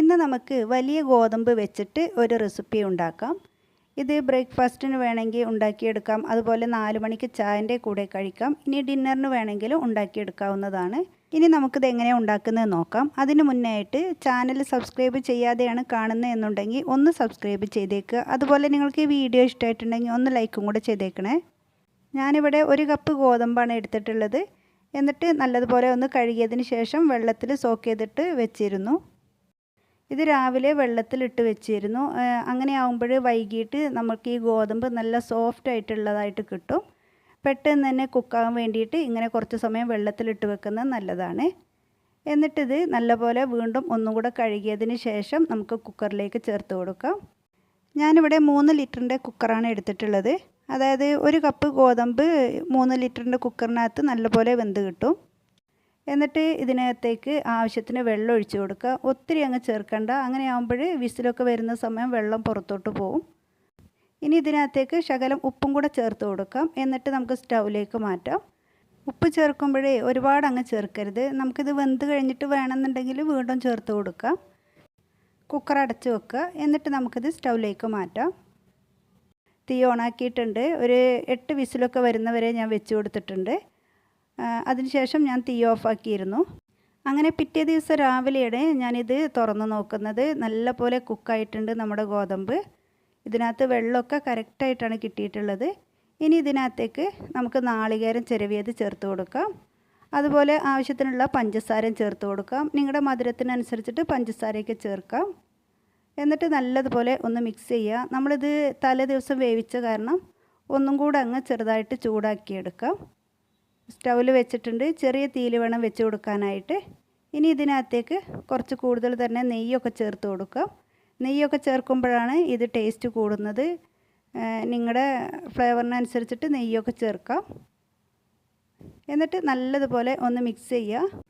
ഇന്ന് നമുക്ക് വലിയ ഗോതമ്പ് വെച്ചിട്ട് ഒരു റെസിപ്പി ഉണ്ടാക്കാം. ഇത് ബ്രേക്ക്ഫാസ്റ്റിന് വേണമെങ്കിൽ ഉണ്ടാക്കിയെടുക്കാം. അതുപോലെ നാല് മണിക്ക് ചായന്റെ കൂടെ കഴിക്കാം. ഇനി ഡിന്നറിന് വേണമെങ്കിലും ഉണ്ടാക്കിയെടുക്കാവുന്നതാണ്. ഇനി നമുക്കിത് എങ്ങനെ ഉണ്ടാക്കുന്നത് നോക്കാം. അതിന് മുന്നായിട്ട് ചാനൽ സബ്സ്ക്രൈബ് ചെയ്യാതെയാണ് കാണുന്നത് എന്നുണ്ടെങ്കിൽ ഒന്ന് സബ്സ്ക്രൈബ് ചെയ്തേക്കുക അതുപോലെ നിങ്ങൾക്ക് ഈ വീഡിയോ ഇഷ്ടമായിട്ടുണ്ടെങ്കിൽ ഒന്ന് ലൈക്കും കൂടെ ചെയ്തേക്കണേ. ഞാനിവിടെ ഒരു കപ്പ് ഗോതമ്പാണ് എടുത്തിട്ടുള്ളത്. എന്നിട്ട് നല്ലതുപോലെ ഒന്ന് കഴുകിയതിന് ശേഷം വെള്ളത്തിൽ സോക്ക് ചെയ്തിട്ട് വെച്ചിരുന്നു. ഇത് രാവിലെ വെള്ളത്തിലിട്ട് വെച്ചിരുന്നു. അങ്ങനെ ആകുമ്പോൾ വൈകിട്ട് നമുക്ക് ഈ ഗോതമ്പ് നല്ല സോഫ്റ്റ് ആയിട്ടുള്ളതായിട്ട് കിട്ടും. പെട്ടെന്ന് തന്നെ കുക്കാകാൻ വേണ്ടിയിട്ട് ഇങ്ങനെ കുറച്ച് സമയം വെള്ളത്തിലിട്ട് വെക്കുന്നത് നല്ലതാണ്. എന്നിട്ടിത് നല്ലപോലെ വീണ്ടും ഒന്നും കൂടെ കഴുകിയതിന് ശേഷം നമുക്ക് കുക്കറിലേക്ക് ചേർത്ത് കൊടുക്കാം. ഞാനിവിടെ മൂന്ന് ലിറ്ററിന്റെ കുക്കറാണ് എടുത്തിട്ടുള്ളത്. അതായത് ഒരു കപ്പ് ഗോതമ്പ് മൂന്ന് ലിറ്ററിന്റെ കുക്കറിനകത്ത് നല്ലപോലെ വെന്ത് കിട്ടും. എന്നിട്ട് ഇതിനകത്തേക്ക് ആവശ്യത്തിന് വെള്ളം ഒഴിച്ചു കൊടുക്കുക. ഒത്തിരി അങ്ങ് ചേർക്കണ്ട. അങ്ങനെ ആകുമ്പോൾ വിസിലൊക്കെ വരുന്ന സമയം വെള്ളം പുറത്തോട്ട് പോവും. ഇനി ഇതിനകത്തേക്ക് ശകലം ഉപ്പും കൂടെ ചേർത്ത് കൊടുക്കാം. എന്നിട്ട് നമുക്ക് സ്റ്റൗവിലേക്ക് മാറ്റാം. ഉപ്പ് ചേർക്കുമ്പോഴേ ഒരുപാട് അങ്ങ് ചേർക്കരുത്. നമുക്കിത് വെന്ത് കഴിഞ്ഞിട്ട് വേണമെന്നുണ്ടെങ്കിൽ വീണ്ടും ചേർത്ത് കൊടുക്കാം കുക്കർ അടച്ച് വെക്കുക. എന്നിട്ട് നമുക്കിത് സ്റ്റൗവിലേക്ക് മാറ്റാം. തീ ഓണാക്കിയിട്ടുണ്ട്. ഒരു എട്ട് വിസിലൊക്കെ വരുന്നവരെ ഞാൻ വെച്ച് കൊടുത്തിട്ടുണ്ട്. അതിനുശേഷം ഞാൻ തീ ഓഫാക്കിയിരുന്നു. അങ്ങനെ പിറ്റേ ദിവസം രാവിലെയാണ് ഞാനിത് തുറന്ന് നോക്കുന്നത് നല്ല പോലെ കുക്കായിട്ടുണ്ട് നമ്മുടെ ഗോതമ്പ്. ഇതിനകത്ത് വെള്ളമൊക്കെ കറക്റ്റായിട്ടാണ് കിട്ടിയിട്ടുള്ളത്. ഇനി ഇതിനകത്തേക്ക് നമുക്ക് നാളികേരം ചിരവിയത് ചേർത്ത് കൊടുക്കാം. അതുപോലെ ആവശ്യത്തിനുള്ള പഞ്ചസാരയും ചേർത്ത് കൊടുക്കാം. നിങ്ങളുടെ മധുരത്തിനനുസരിച്ചിട്ട് പഞ്ചസാരയൊക്കെ ചേർക്കാം. എന്നിട്ട് നല്ലതുപോലെ ഒന്ന് മിക്സ് ചെയ്യുക. നമ്മളിത് തലേ ദിവസം വേവിച്ച കാരണം ഒന്നും കൂടെ അങ്ങ് ചെറുതായിട്ട് ചൂടാക്കിയെടുക്കാം. സ്റ്റൗവിൽ വെച്ചിട്ടുണ്ട്. ചെറിയ തീയിൽ വേണം വെച്ച് കൊടുക്കാനായിട്ട്. ഇനി ഇതിനകത്തേക്ക് കുറച്ച് കൂടുതൽ തന്നെ നെയ്യൊക്കെ ചേർത്ത് കൊടുക്കാം. നെയ്യൊക്കെ ചേർക്കുമ്പോഴാണ് ഇത് ടേസ്റ്റ് കൂടുന്നത്. നിങ്ങളുടെ ഫ്ലേവറിനനുസരിച്ചിട്ട് നെയ്യൊക്കെ ചേർക്കാം. എന്നിട്ട് നല്ലതുപോലെ ഒന്ന് മിക്സ് ചെയ്യുക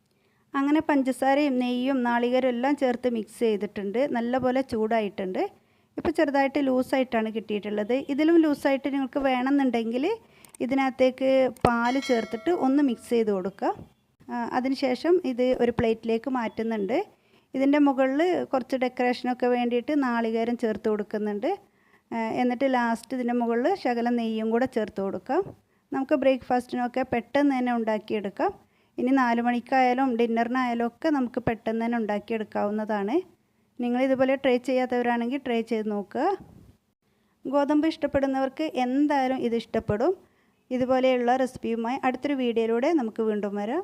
അങ്ങനെ പഞ്ചസാരയും നെയ്യും നാളികേരം എല്ലാം ചേർത്ത് മിക്സ് ചെയ്തിട്ടുണ്ട്. നല്ലപോലെ ചൂടായിട്ടുണ്ട്. ഇപ്പോൾ ചെറുതായിട്ട് ലൂസായിട്ടാണ് കിട്ടിയിട്ടുള്ളത്. ഇതിലും ലൂസായിട്ട് നിങ്ങൾക്ക് വേണമെന്നുണ്ടെങ്കിൽ ഇതിനകത്തേക്ക് പാൽ ചേർത്തിട്ട് ഒന്ന് മിക്സ് ചെയ്ത് കൊടുക്കുക. അതിനുശേഷം ഇത് ഒരു പ്ലേറ്റിലേക്ക് മാറ്റുന്നുണ്ട്. ഇതിന്റെ മുകളിൽ കുറച്ച് ഡെക്കറേഷനൊക്കെ വേണ്ടിയിട്ട് നാളികേരം ചേർത്ത് കൊടുക്കുന്നുണ്ട്. എന്നിട്ട് ലാസ്റ്റ് ഇതിന്റെ മുകളിൽ ശകലം നെയ്യും കൂടെ ചേർത്ത് കൊടുക്കാം. നമുക്ക് ബ്രേക്ക്ഫാസ്റ്റിനൊക്കെ പെട്ടെന്ന് തന്നെ ഉണ്ടാക്കിയെടുക്കാം. ഇനി നാല് മണിക്കായാലും ഡിന്നറിനായാലും ഒക്കെ നമുക്ക് പെട്ടെന്ന് തന്നെ ഉണ്ടാക്കിയെടുക്കാവുന്നതാണ്. നിങ്ങൾ ഇതുപോലെ ട്രൈ ചെയ്യാത്തവരാണെങ്കിൽ ട്രൈ ചെയ്ത് നോക്കുക. ഗോതമ്പ് ഇഷ്ടപ്പെടുന്നവർക്ക് എന്തായാലും ഇത് ഇഷ്ടപ്പെടും. ഇതുപോലെയുള്ള റെസിപ്പിയുമായി അടുത്തൊരു വീഡിയോയിലൂടെ നമുക്ക് വീണ്ടും വരാം.